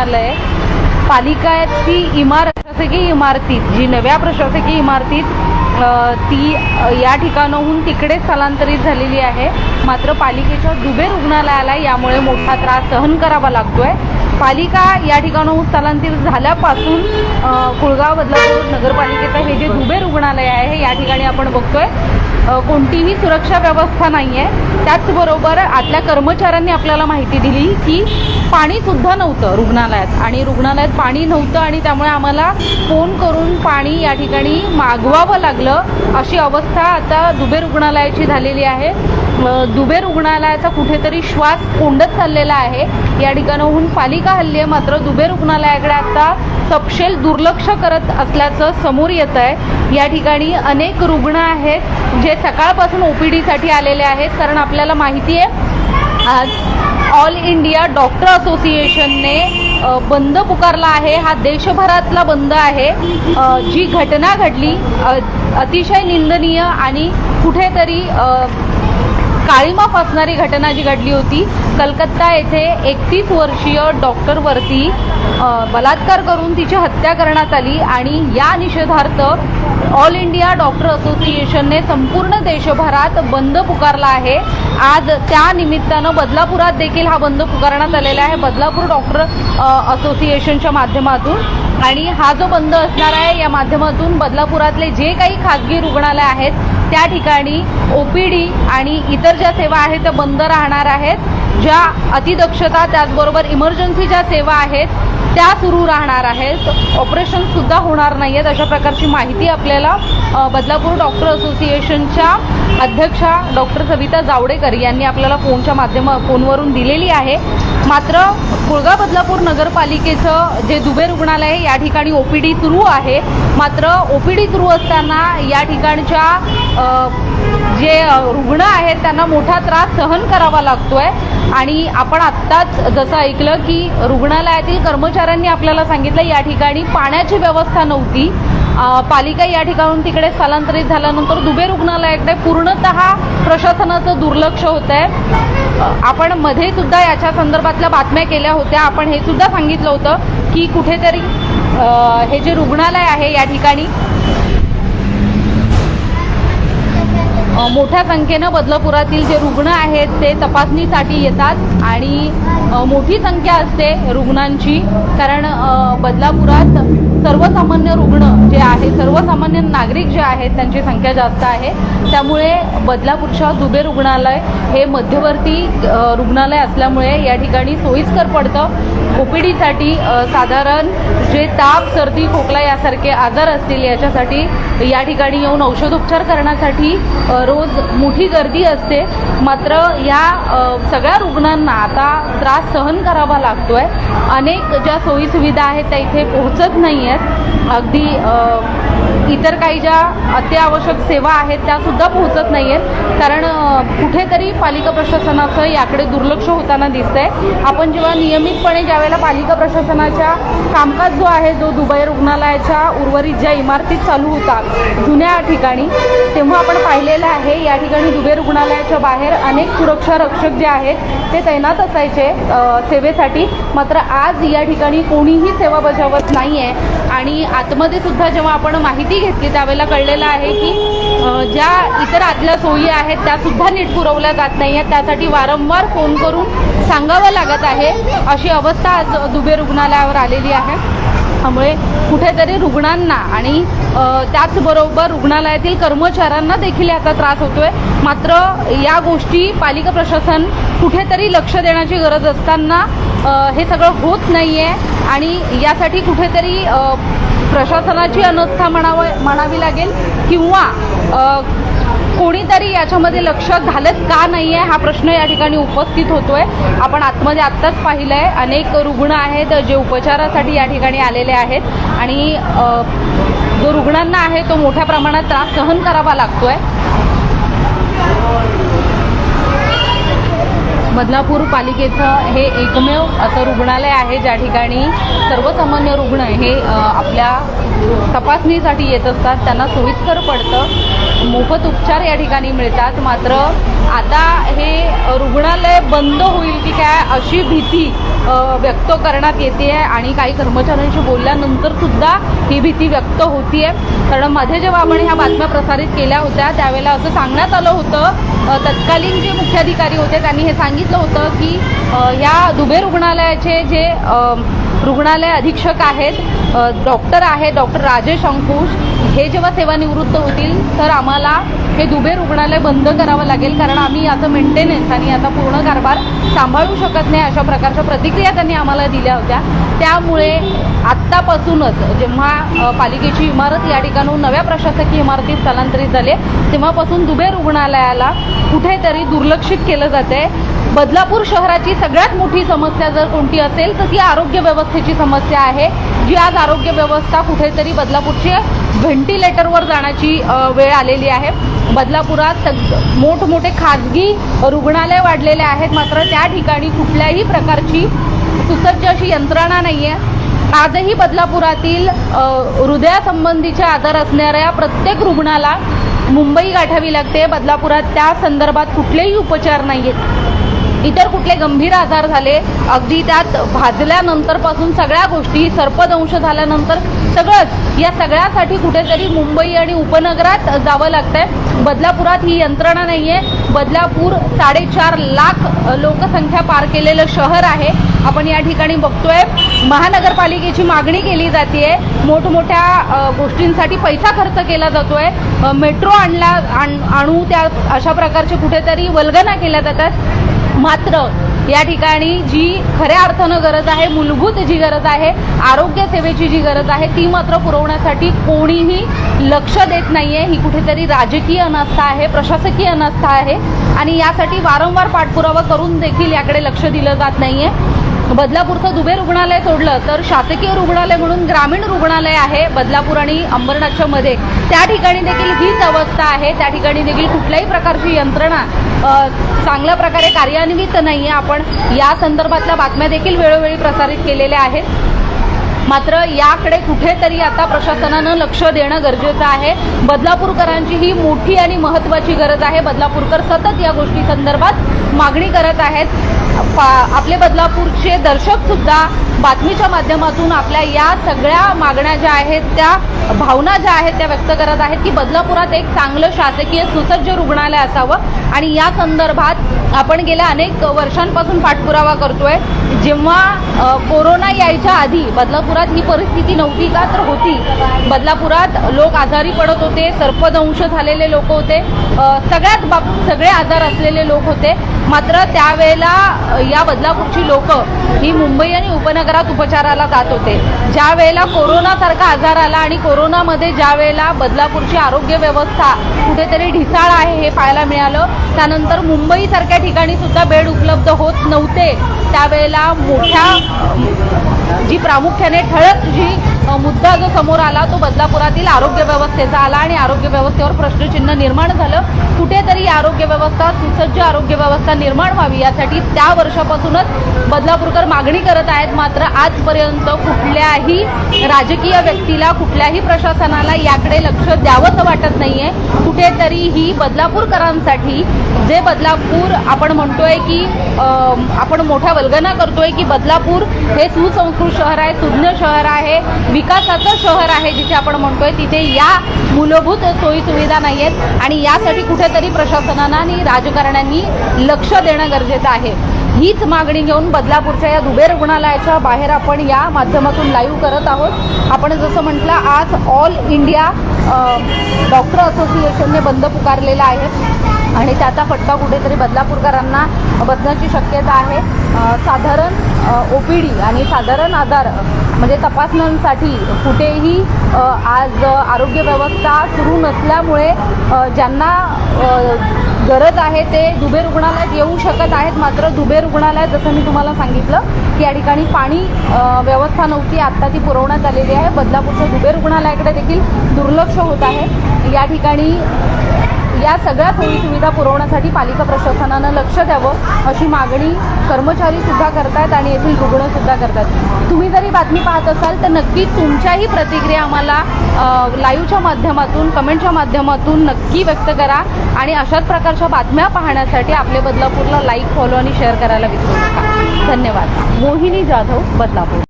आलंय पालिकाची इमारत प्रशासकीय इमारतीत जी नव्या प्रशासकीय इमारतीत ती या ठिकाणाहून तिकडे स्थलांतरित झालेली आहे. मात्र पालिकेच्या दुबे रुग्णालयाला यामुळे मोठा त्रास सहन करावा लागतोय. पालिका या ठिकाणाहून स्थलांतरित झाल्यापासून कुळगाव बदलापूर नगरपालिकेचं हे जे दुबे रुग्णालय आहे या ठिकाणी आपण बघतोय. कोणतीही सुरक्षा व्यवस्था नाही आहे त्याचबरोबर आतल्या कर्मचाऱ्यांनी आपल्याला माहिती दिली की पाणीसुद्धा नव्हतं रुग्णालयात आणि रुग्णालयात पाणी नव्हतं आणि त्यामुळे आम्हाला फोन करून पाणी या ठिकाणी मागवावं लागलं. अशी अवस्था आता दुबे रुग्णालयाची झालेली आहे. दुबे रुग्णालयाचा कुठेतरी श्वास कोंडत चाललेला आहे. या ठिकाणाहून पालिका हल्ली आहे मात्र दुबे रुग्णालयाकडे आता तपशेल दुर्लक्ष करत असल्याचं समोर येत आहे. या ठिकाणी अनेक रुग्ण आहेत जे सकाळपासून ओपीडीसाठी आलेले आहेत. कारण आपल्याला माहिती आहे आज ऑल इंडिया डॉक्टर असोसिएशनने बंद पुकारला आहे. हा देशभरातला बंद आहे. जी घटना घडली अतिशय निंदनीय आणि कुठेतरी काळीमा फासणारी घटना जी घडली होती कलकत्ता येथे एकतीस वर्षीय डॉक्टरवरती बलात्कार करून तिची हत्या करण्यात आली आणि या निषेधार्थ ऑल इंडिया डॉक्टर असोसिएशनने संपूर्ण देशभरात बंद पुकारला आहे. आज त्या निमित्तानं बदलापुरात देखील हा बंद पुकारण्यात आलेला आहे. बदलापूर डॉक्टर असोसिएशनच्या माध्यमातून. आणि हा जो बंद असणार आहे या माध्यमातून बदलापुरातले जे काही खाजगी रुग्णालय आहेत त्या ठिकाणी ओपीडी आणि इतर ज्या सेवा आहेत त्या बंद राहणार आहेत. ज्या अतिदक्षता त्याचबरोबर इमर्जन्सी ज्या सेवा आहेत त्या सुरू राहणार आहेत. ऑपरेशन सुद्धा होणार नाही आहेत अशा प्रकारची माहिती आपल्याला बदलापूर डॉक्टर असोसिएशनच्या अध्यक्षा डॉक्टर सविता जावडेकर यांनी आपल्याला फोनच्या माध्यम फोनवरून दिलेली आहे. मात्र कुळगा बदलापूर नगरपालिकेचं जे दुबे रुग्णालय आहे या ठिकाणी ओपीडी सुरू आहे. मात्र ओपीडी सुरू असताना या ठिकाणच्या जे रुग्ण आहेत त्यांना मोठा त्रास सहन करावा लागतोय. आणि आपण आत्ताच जसं ऐकलं की रुग्णालयातील कर्मचाऱ्यांनी आपल्याला सांगितलं या ठिकाणी पाण्याची व्यवस्था नव्हती. पालिका या ठिकाणून तिकडे स्थलांतरित झाल्यानंतर दुबे रुग्णालयाकडे पूर्णतः प्रशासनाचं दुर्लक्ष होत आहे आपण मध्ये सुद्धा याच्या संदर्भातल्या बातम्या केल्या होत्या. आपण हे सुद्धा सांगितलं होतं की कुठेतरी हे जे रुग्णालय आहे या ठिकाणी मोठ्या संख्येनं बदलापुरातील जे रुग्ण आहेत ते तपासणीसाठी येतात आणि मोठी संख्या असते रुग्णांची. कारण बदलापुरात सर्वसामान्य रुग्ण जे आहे सर्वसामान्य नागरिक जे आहेत त्यांची संख्या जास्त आहे. त्यामुळे बदलापूरच्या दुबे रुग्णालय हे मध्यवर्ती रुग्णालय असल्यामुळे या ठिकाणी सोयीस्कर पडतं. ओपीडीसाठी साधारण जे ताप सर्दी खोकला यासारखे आजार असतील याच्यासाठी या ठिकाणी येऊन औषधोपचार करण्यासाठी रोज मोठी गर्दी असते. मात्र या सगळ्या रुग्णांना आता त्रास सहन करावा लागतोय. अनेक ज्या सोयीसुविधा आहेत त्या इथे पोहोचत नाही आहेत. अगदी इतर काही ज्या अत्यावश्यक सेवा आहेत त्या सुद्धा पोहोचत नाही आहेत कारण कुठेतरी पालिका प्रशासनाचं याकडे दुर्लक्ष होताना दिसतंय. आपण जेव्हा नियमितपणे ज्यावेळेला पालिका प्रशासनाच्या कामकाज जो आहे जो दुबई रुग्णालयाच्या उर्वरित ज्या इमारतीत चालू होता जुन्या ठिकाणी तेव्हा आपण पाहिलेलं आहे या ठिकाणी दुबे रुग्णालयाच्या बाहेर अनेक सुरक्षा रक्षक जे आहेत ते तैनात असायचे सेवेसाठी. मात्र आज या ठिकाणी कोणीही सेवा बजावत नाही आहे आणि आतमध्ये सुद्धा जेव्हा आपण माहिती घेतली. त्यावेळेला कळलेलं आहे की ज्या इतर आतल्या सोयी आहेत त्या सुद्धा नीट पुरवल्या जात नाही आहेत त्यासाठी वारंवार फोन करून सांगावं लागत आहे. अशी अवस्था आज दुबे रुग्णालयावर आलेली आहे. त्यामुळे कुठेतरी रुग्णांना आणि त्याचबरोबर रुग्णालयातील कर्मचाऱ्यांना देखील याचा त्रास होतोय. मात्र या गोष्टी पालिका प्रशासन कुठेतरी लक्ष देण्याची गरज असताना हे सगळं होत नाही आहे आणि यासाठी कुठेतरी प्रशासनाची अनस्था म्हणावं म्हणावी लागेल किंवा कोणीतरी याच्यामध्ये लक्ष घालत का नाही आहे हा प्रश्न या ठिकाणी उपस्थित होतोय. आपण आतमध्ये आत्ताच पाहिलं आहे अनेक रुग्ण आहेत जे उपचारासाठी या ठिकाणी आलेले आहेत आणि जो रुग्णांना आहे तो मोठ्या प्रमाणात त्रास सहन करावा लागतोय. बदलापूर पालिकेचं हे एकमेव असं रुग्णालय आहे ज्या ठिकाणी सर्वसामान्य रुग्ण हे आपल्या तपासणीसाठी येत असतात. त्यांना सोयीस्कर पडतं. मोफत उपचार या ठिकाणी मिळतात. मात्र आता हे रुग्णालय बंद होईल की काय अशी भीती व्यक्त करण्यात येते आहे आणि काही कर्मचाऱ्यांशी बोलल्यानंतर सुद्धा ही भीती व्यक्त होतीये. कारण मध्ये जेव्हा आपण ह्या बातम्या प्रसारित केल्या होत्या त्यावेळेला असं सांगण्यात आलं होतं तत्कालीन जे मुख्याधिकारी होते त्यांनी हे सांगितलं होतं की या दुबे रुग्णालयाचे जे रुग्णालय अधीक्षक आहेत डॉक्टर आहे डॉक्टर राजेश अंकुश हे जेव्हा सेवानिवृत्त होतील तर आम्हाला हे दुबे रुग्णालय बंद करावं लागेल कारण आम्ही याचं मेंटेनन्स आणि याचा पूर्ण कारभार सांभाळू शकत नाही अशा प्रकारच्या प्रतिक्रिया त्यांनी आम्हाला दिल्या होत्या. त्यामुळे आत्तापासूनच जेव्हा पालिकेची इमारत या ठिकाणून नव्या प्रशासकीय इमारतीत स्थलांतरित झाले तेव्हापासून दुबे रुग्णालयाला कुठेतरी दुर्लक्षित केलं जाते बदलापूर शहराची सगळ्यात मोठी समस्या जर कोणती असेल तर ती आरोग्य व्यवस्थेची समस्या आहे जी आज आरोग्य व्यवस्था कुठेतरी बदलापूरची व्हेंटिलेटरवर जाण्याची वेळ आलेली आहे. बदलापुरात सग मोठमोठे खाजगी रुग्णालय वाढलेले आहेत मात्र त्या ठिकाणी कुठल्याही प्रकारची सुसज्ज अशी यंत्रणा नाही आहे आजही बदलापुरातील हृदयासंबंधीच्या हृदयासंबंधीचे आजार असणाऱ्या प्रत्येक रुग्णाला मुंबई गाठावी लागते. बदलापुरात त्या संदर्भात कुठलेही उपचार नाही आहेत इतर कुठले गंभीर आजार झाले अगदी त्यात भाजल्यानंतरपासून सगळ्या गोष्टी सर्पदंश झाल्यानंतर सगळंच या सगळ्यासाठी कुठेतरी मुंबई आणि उपनगरात जावं लागतंय. बदलापुरात ही यंत्रणा नाहीये. बदलापूर साडेचार लाख लोकसंख्या पार केलेलं शहर आहे. आपण या ठिकाणी बघतोय महानगरपालिकेची मागणी केली जाते मोठमोठ्या गोष्टींसाठी पैसा खर्च केला जातोय. मेट्रो आणला आण- आणू त्या अशा प्रकारचे कुठेतरी वल्गना केल्या जातात. मात्र या ठिकाणी जी खऱ्या अर्थानं गरज आहे मूलभूत जी गरज आहे आरोग्य सेवेची जी गरज आहे ती मात्र पुरवण्यासाठी कोणीही लक्ष देत नाहीये. ही कुठेतरी राजकीय अनास्था आहे प्रशासकीय अनास्था आहे. आणि यासाठी वारंवार पाठपुरावा करून देखील याकडे लक्ष दिलं जात नाहीये. बदलापूरचं दुबे रुग्णालय सोडलं तर शासकीय रुग्णालय म्हणून ग्रामीण रुग्णालय आहे बदलापूर आणि अंबरनाथच्यामध्ये त्या ठिकाणी देखील हीच अवस्था आहे. त्या ठिकाणी देखील कुठल्याही प्रकारची यंत्रणा चांगल्या प्रकारे कार्यान्वित नाही आहे आपण या संदर्भातल्या बातम्या देखील वेळोवेळी प्रसारित केलेल्या आहेत. मात्र याकडे कुठेतरी आता प्रशासनानं लक्ष देणं गरजेचं आहे. बदलापूरकरांची ही मोठी आणि महत्त्वाची गरज आहे. बदलापूरकर सतत या गोष्टी संदर्भात मागणी करत आहेत. पा- आपले बदलापूरचे दर्शक सुद्धा बातमीच्या माध्यमातून आपल्या या सगळ्या मागण्या ज्या आहेत त्या भावना ज्या आहेत त्या व्यक्त करत आहेत की बदलापुरात एक चांगलं शासकीय सुसज्ज रुग्णालय असावं. आणि या संदर्भात आपण गेल्या अनेक वर्षांपासून पाठपुरावा करतोय. जेव्हा कोरोना यायच्या आधी बदलापुरात ही परिस्थिती नव्हती का? तर होती. बदलापुरात लोक आजारी पडत होते सर्पदंश झालेले लोक होते सगळ्यात बाब सगळे आजार असलेले लोक होते. मात्र त्यावेळेला या बदलापूरची लोक ही मुंबई आणि उपनगरात उपचाराला जात होते. ज्या वेळेला कोरोनासारखा आजार आला आणि कोरोनामध्ये ज्या वेळेला बदलापूरची आरोग्य व्यवस्था कुठेतरी ढिसाळ आहे हे पाहायला मिळालं. त्यानंतर मुंबईसारख्या ठिकाणी सुद्धा बेड उपलब्ध होत नव्हते. त्यावेळेला मोठ्या जी प्रामुख्याने ठळक जी मुद्दा जो समोर आला तो बदलापुरातील आरोग्य व्यवस्थेचा आला आणि आरोग्य व्यवस्थेवर प्रश्नचिन्ह निर्माण झालं. कुठेतरी आरोग्य व्यवस्था सुसज्ज आरोग्य व्यवस्था निर्माण व्हावी यासाठी त्या वर्षापासूनच बदलापूरकर मागणी करत आहेत. मात्र आजपर्यंत कुठल्याही राजकीय व्यक्तीला कुठल्याही प्रशासनाला याकडे लक्ष द्यावंसं वाटत नाहीये. कुठेतरी ही बदलापूरकरांसाठी जे बदलापूर आपण म्हणतोय की आपण मोठ्या वल्गना करतोय की बदलापूर हे सुसंस्कृत शहर आहे सुज्ञ शहर आहे विकासाचं शहर आहे जिथे आपण म्हणतोय तिथे या मूलभूत सोयीसुविधा नाही आहेत आणि यासाठी कुठेतरी प्रशासनानं आणि राजकारण्यांनी लक्ष देणं गरजेचं आहे. हीच मागणी घेऊन बदलापूरच्या या दुबे रुग्णालयाच्या बाहेर आपण या माध्यमातून लाईव्ह करत आहोत. आपण जसं म्हटलं आज ऑल इंडिया डॉक्टर असोसिएशनने बंद पुकारलेला आहे. आणि त्याचा फटका कुठेतरी बदलापूरकरांना बसण्याची शक्यता आहे. साधारण ओ पी डी आणि साधारण आधार म्हणजे तपासण्यांसाठी कुठेही आज आरोग्य व्यवस्था सुरू नसल्यामुळे ज्यांना गरज आहे ते दुबे रुग्णालयात येऊ शकत आहेत. मात्र दुबे रुग्णालयात जसं मी तुम्हाला सांगितलं की या ठिकाणी पाणी व्यवस्था नव्हती. आत्ता ती पुरवण्यात आलेली आहे. बदलापूरच्या दुबे रुग्णालयाकडे देखील दुर्लक्ष होत आहे. या ठिकाणी या सगळ्या सोयी सुविधा पुरवण्यासाठी पालिका प्रशासनानं लक्ष द्यावं अशी मागणी कर्मचारी सुद्धा करतायत आणि येथील रुग्ण सुद्धा करतात तुम्ही जरी बातमी पाहत असाल तर नक्की तुमच्याही प्रतिक्रिया आम्हाला लाईव्हच्या माध्यमातून कमेंटच्या माध्यमातून नक्की व्यक्त करा आणि अशाच प्रकारच्या बातम्या पाहण्यासाठी आपले बदलापूरला लाईक फॉलो आणि शेअर करायला विसरू नका. धन्यवाद. मोहिनी जाधव बदलापूर.